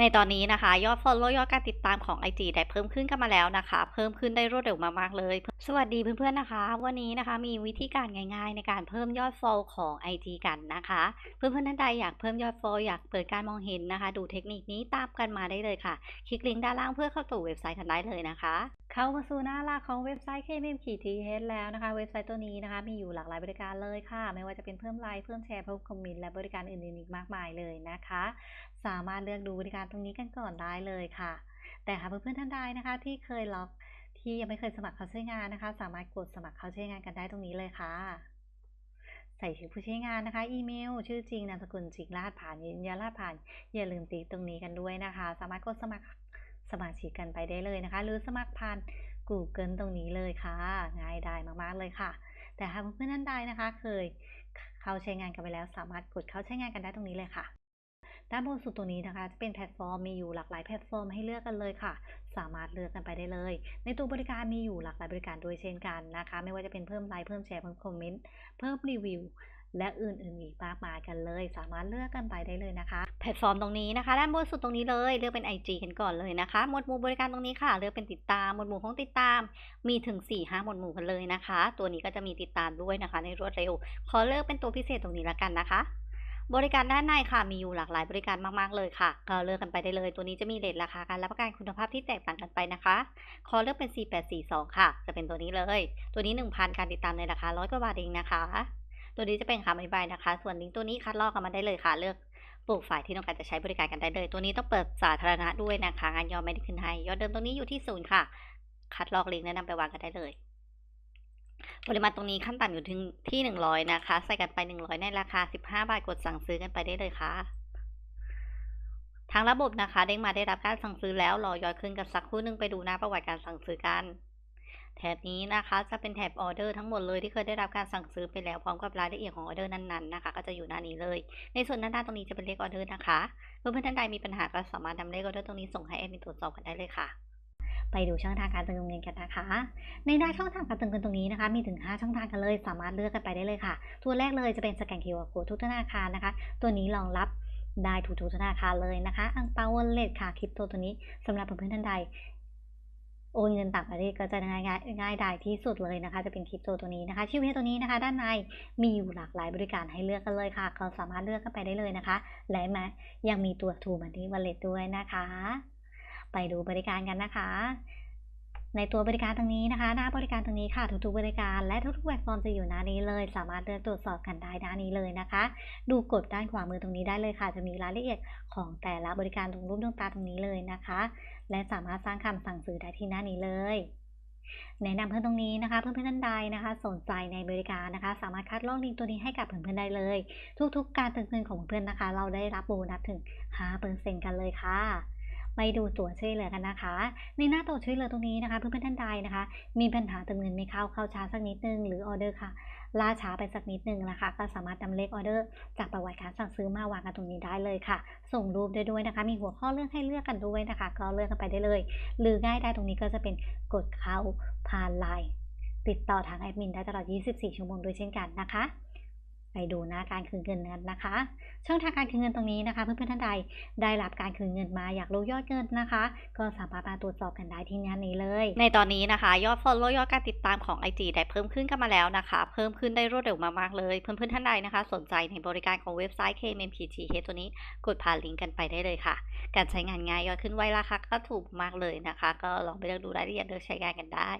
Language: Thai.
ในตอนนี้นะคะ ยอด follow ยอดการติดตามของ IG ได้เพิ่มขึ้นกันมาแล้วนะคะ เพิ่มขึ้นได้รวดเร็วมากๆเลย สวัสดีเพื่อนๆนะคะ วันนี้นะคะมีวิธีการง่ายๆ ในการเพิ่มยอด follow ของ IG กันนะคะ เพื่อนๆท่านใดอยากเพิ่มยอด follow อยากเปิดการมองเห็นนะคะ ดูเทคนิคนี้ตามกันมาได้เลยค่ะ คลิกลิงก์ด้านล่างเพื่อเข้าสู่เว็บไซต์กันได้เลยนะคะ เข้ามาสู่หน้าหลักของเว็บไซต์ KMM ขีดทีเแล้วนะคะ เว็บไซต์ตัวนี้นะคะ มีอยู่หลากหลายบริการเลยค่ะ ไม่ว่าจะเป็นเพิ่มไลค์เพิ่มแชร์เพิ่มคอมเมนต์และบริการอื่นๆอีกมากมายเลยนะคะ สามารถเลือกดูบริการตรงนี้กันก่อนได้เลยค่ะ แต่หากเพื่อนๆท่านใดนะคะ ที่เคยล็อกที่ยังไม่เคยสมัครเข้าใช้งานนะคะ สามารถกดสมัครเข้าใช้งานกันได้ตรงนี้เลยค่ะใส่ชื่อผู้ใช้งานนะคะ อีเมล ชื่อจริง นามสกุลจริงรหัสผ่านยืนยันรหัสผ่าน อย่าลืมติ๊กตรงนี้กันด้วยนะคะ สามารถกดสมัคร สมาชิกกันไปได้เลยนะคะ หรือสมัครผ่าน Google ตรงนี้เลยค่ะ ง่ายดายมากๆเลยค่ะ แต่หากเพื่อนๆท่านใดนะคะ เคยเข้าใช้งานกันไปแล้ว สามารถกดเข้าใช้งานกันได้ตรงนี้เลยค่ะด้านบนสุดตรงนี้นะคะจะเป็นแพลตฟอร์มมีอยู่หลากหลายแพลตฟอร์มให้เลือกกันเลยค่ะ สามารถเลือกกันไปได้เลย ในตัวบริการมีอยู่หลากหลายบริการด้วยเช่นกันนะคะ ไม่ว่าจะเป็นเพิ่มไลค์เพิ่มแชร์เพิ่มคอมเมนต์เพิ่มรีวิว และอื่นๆอีกมากมายกันเลย สามารถเลือกกันไปได้เลยนะคะ แพลตฟอร์มตรงนี้นะคะ ด้านบนสุดตรงนี้เลยเลือกเป็น IG กันก่อนเลยนะคะ หมวดหมู่บริการตรงนี้ค่ะ เลือกเป็นติดตามหมวดหมู่ของติดตาม มีถึง4-5หมวดหมู่กันเลยนะคะ ตัวนี้ก็จะมีติดตามด้วยนะคะ ในรวดเร็ว ขอเลือกเป็นตัวพิเศษตรงนี้ละกันนะคะบริการด้านในค่ะ มีอยู่หลากหลายบริการมาก ๆ เลยค่ะ ก็เลือกกันไปได้เลย ตัวนี้จะมีเรทราคาการรับประกันคุณภาพที่แตกต่างกันไปนะคะ ขอเลือกเป็น 4842 ค่ะ จะเป็นตัวนี้เลย ตัวนี้ 1,000 การติดตามในราคา 100 กว่าบาทเองนะคะ ตัวนี้จะเป็นคำอธิบายนะคะ ส่วนลิงก์ตัวนี้คัดลอกกันมาได้เลยค่ะ เลือกปลูกฝ่ายที่ต้องการจะใช้บริการกันได้เลย ตัวนี้ต้องเปิดสาธารณะด้วยนะคะงานยอดไม่ได้ขึ้นให้ยอดเดิมตรงนี้อยู่ที่ศูนย์ค่ะ คัดลอกลิงก์แนะนำไปวางกันได้เลย ปริมาณตรงนี้ขั้นต่ำอยู่ถึงที่100นะคะ ใส่กันไป100ในราคา15บห้าบาทกดสั่งซื้อกันไปได้เลยค่ะทางระบบนะคะเด้งมาได้รับการสั่งซื้อแล้วรอยอดขึ้นกันสักครู่นึงไปดูหน้าประวัติการสั่งซื้อกัน แถบนี้นะคะจะเป็นแถบออเดอร์ทั้งหมดเลยที่เคยได้รับการสั่งซื้อไปแล้วพร้อมกับรายละเอียดของออเดอร์นั้นๆนะคะ ก็จะอยู่หน้านี้เลย ในส่วนด้านหน้าตรงนี้จะเป็นเลขออเดอร์นะคะเพื่อนๆท่านใดมีปัญหาก็สามารถนำเลขออเดอร์ตรงนี้ส่งให้แอดมินตรวจสอบกันได้เลยค่ะ ไปดูช่องทางการเติมเงินกันนะคะ ในหน้าช่องทางการเติมเงินตรงนี้นะคะ มีถึง 5 ช่องทางกันเลย สามารถเลือกกันไปได้เลยค่ะ ตัวแรกเลยจะเป็นสแกน QR Code ทุกธนาคารนะคะ ตัวนี้รองรับได้ทุกธนาคารเลยนะคะ อังเปาวอลเล็ตค่ะ คริปโตตัวนี้สำหรับเพื่อนๆท่านใด โอนเงินต่างประเทศก็จะง่ายง่ายง่ายดายที่สุดเลยนะคะ จะเป็นคริปโตตัวนี้นะคะชีวิตตัวนี้นะคะ ด้านในมีอยู่หลากหลายบริการให้เลือกกันเลยค่ะเราสามารถเลือกกันไปได้เลยนะคะ และแม้ยังมีตัวทูมันที่วอลเล็ตด้วยนะคะ ไปดูบริการกันนะคะ ในตัวบริการตรงนี้นะคะ หน้าบริการตรงนี้ค่ะ ทุกๆบริการและทุกๆแพลตฟอร์มจะอยู่หน้านี้เลย สามารถเลือกตรวจสอบกันได้หน้านี้เลยนะคะ ดูกดด้านขวามือตรงนี้ได้เลยค่ะ จะมีรายละเอียดของแต่ละบริการตรงรูปดวงตาตรงนี้เลยนะคะ และสามารถสร้างคำสั่งซื้อได้ที่หน้านี้เลยแนะนำเพื่อนตรงนี้นะคะ เพื่อนๆท่านใดนะคะ สนใจในบริการนะคะ สามารถคัดลอกลิงก์ตัวนี้ให้กับเพื่อนๆได้เลย ทุกๆ การเติมเงินของเพื่อนนะคะ เราได้รับโบนัสถึง5%กันเลยค่ะ ไปดูตัวช่วยเหลือกันนะคะ ในหน้าตัวช่วยเหลือตรงนี้นะคะ เพื่อนๆท่านใดนะคะ มีปัญหาเติมเงินไม่เข้าเข้าช้าสักนิดนึงหรือออเดอร์ค่ะล่าช้าไปสักนิดนึงนะคะ ก็สามารถนำเลขออเดอร์ จากประวัติการสั่งซื้อมาวางกันตรงนี้ได้เลยค่ะ ส่งรูปได้ด้วยนะคะ มีหัวข้อเลือกให้เลือกกันด้วยนะคะ ก็เลือกกันไปได้เลย หรือง่ายได้ตรงนี้ก็จะเป็นกดเข้าผ่านไลน์ติดต่อทางแอดมินได้ตลอด 24 ชั่วโมงด้วยเช่นกันนะคะ ไปดูน้าการคืนเงินกันนะคะ ช่องทางการคืนเงินตรงนี้นะคะเพื่อนๆท่านใดได้รับการคืนเงินมาอยากรู้ยอดเงินนะคะ ก็สามารถมาตรวจสอบกันได้ที่หน้านี้เลย ในตอนนี้นะคะ ยอด follow ยอดการติดตามของ IG ได้เพิ่มขึ้นกันมาแล้วนะคะ เพิ่มขึ้นได้รวดเร็วมากๆเลยเพื่อนๆท่านใดนะคะ สนใจในบริการของเว็บไซต์ KMMPTH ตัวนี้กดผ่านลิงก์กันไปได้เลยค่ะ การใช้งานง่ายยอดขึ้นไวราคาก็ถูกมากเลยนะคะ ก็ลองไปเลือกดูรายละเอียดเลือกใช้งานกันได้